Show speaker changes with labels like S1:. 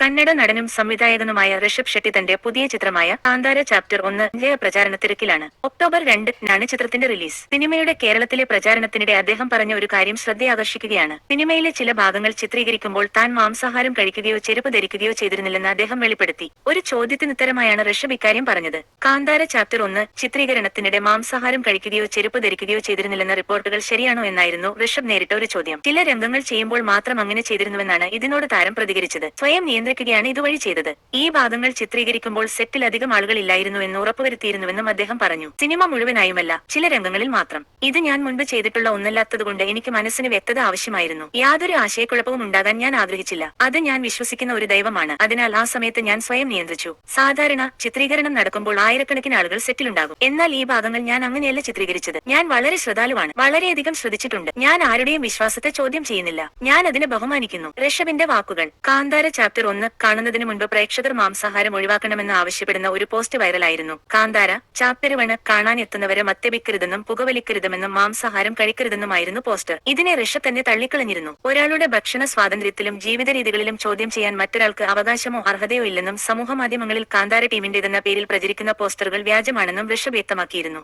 S1: കന്നഡ നടനും സംവിധായകനുമായ ഋഷഭ് ഷെട്ടി തന്റെ പുതിയ ചിത്രമായ കാന്താര ചാപ്റ്റർ ഒന്ന് ജയ പ്രചാരണ തിരക്കിലാണ്. ഒക്ടോബർ രണ്ടിനാണ് ചിത്രത്തിന്റെ റിലീസ്. സിനിമയുടെ കേരളത്തിലെ പ്രചാരണത്തിനിടെ അദ്ദേഹം പറഞ്ഞ ഒരു കാര്യം ശ്രദ്ധയാകർഷിക്കുകയാണ്. സിനിമയിലെ ചില ഭാഗങ്ങൾ ചിത്രീകരിക്കുമ്പോൾ താൻ മാംസാഹാരം കഴിക്കുകയോ ചെരുപ്പ് ധരിക്കുകയോ ചെയ്തിരുന്നില്ലെന്ന് അദ്ദേഹം വെളിപ്പെടുത്തി. ഒരു ചോദ്യത്തിന് ഉത്തരമായാണ് ഋഷഭ് ഇക്കാര്യം പറഞ്ഞത്. കാന്താര ചാപ്റ്റർ ഒന്ന് ചിത്രീകരണത്തിനിടെ മാംസാഹാരം കഴിക്കുകയോ ചെരുപ്പ് ധരിക്കുകയോ ചെയ്തിരുന്നില്ലെന്ന റിപ്പോർട്ടുകൾ ശരിയാണോ എന്നായിരുന്നു ഋഷഭ് നേരിട്ട ഒരു ചോദ്യം. ചില രംഗങ്ങൾ ചെയ്യുമ്പോൾ മാത്രം അങ്ങനെ ചെയ്തിരുന്നുവെന്നാണ് ഇതിനോട് താരം പ്രതികരിച്ചത്. സ്വയം നിയന്ത്രിക്കുകയാണ് ഇതുവഴി ചെയ്തത്. ഈ ഭാഗങ്ങൾ ചിത്രീകരിക്കുമ്പോൾ സെറ്റിൽ അധികം ആളുകൾ ഇല്ലായിരുന്നുവെന്ന് ഉറപ്പുവരുത്തിയിരുന്നുവെന്നും അദ്ദേഹം പറഞ്ഞു. സിനിമ മുഴുവനായുമല്ല ചില രംഗങ്ങളിൽ മാത്രം. ഇത് ഞാൻ മുൻപ് ചെയ്തിട്ടുള്ള ഒന്നല്ലാത്തതുകൊണ്ട് എനിക്ക് മനസ്സിന് വ്യക്തത ആവശ്യമായിരുന്നു. യാതൊരു ആശയക്കുഴപ്പവും ഉണ്ടാകാൻ ഞാൻ ആഗ്രഹിച്ചില്ല. അത് ഞാൻ വിശ്വസിക്കുന്ന ഒരു ദൈവമാണ്. അതിനാൽ ആ സമയത്ത് ഞാൻ സ്വയം നിയന്ത്രിച്ചു. സാധാരണ ചിത്രീകരണം നടക്കുമ്പോൾ ആയിരക്കണക്കിന് ആളുകൾ സെറ്റിലുണ്ടാകും. എന്നാൽ ഈ ഭാഗങ്ങൾ ഞാൻ അങ്ങനെയല്ല ചിത്രീകരിച്ചത്. ഞാൻ വളരെ ശ്രദ്ധാലുവാണ്. വളരെയധികം ശ്രദ്ധിച്ചിട്ടുണ്ട്. ഞാൻ ആരുടെയും വിശ്വാസത്തെ ചോദ്യം ചെയ്യുന്നില്ല. ഞാൻ അതിനെ ബഹുമാനിക്കുന്നു. ഋഷഭിന്റെ വാക്കുകൾ. കാന്താര ചാപ്റ്റർ ഒന്ന് കാണുന്നതിന് മുൻപ് പ്രേക്ഷകർ മാംസാഹാരം ഒഴിവാക്കണമെന്ന് ആവശ്യപ്പെടുന്ന ഒരു പോസ്റ്റ് വൈറലായിരുന്നു. കാന്താര ചാപ്പെരുവണ് വണ് കാണാൻ എത്തുന്നവരെ മദ്യപിക്കരുതെന്നും പുകവലിക്കരുതെന്നും മാംസാഹാരം കഴിക്കരുതെന്നുമായിരുന്നു പോസ്റ്റ്. ഇതിനെ റഷ്യ തന്നെ തള്ളിക്കളഞ്ഞിരുന്നു. ഒരാളുടെ ഭക്ഷണ സ്വാതന്ത്ര്യത്തിലും ജീവിത രീതികളിലും ചോദ്യം ചെയ്യാൻ മറ്റൊരാൾക്ക് അവകാശമോ അർഹതയോ ഇല്ലെന്നും സമൂഹ മാധ്യമങ്ങളിൽ കാന്താര ടീമിന്റേതെന്ന പേരിൽ പ്രചരിക്കുന്ന പോസ്റ്ററുകൾ വ്യാജമാണെന്നും റഷ്യ വ്യക്തമാക്കിയിരുന്നു.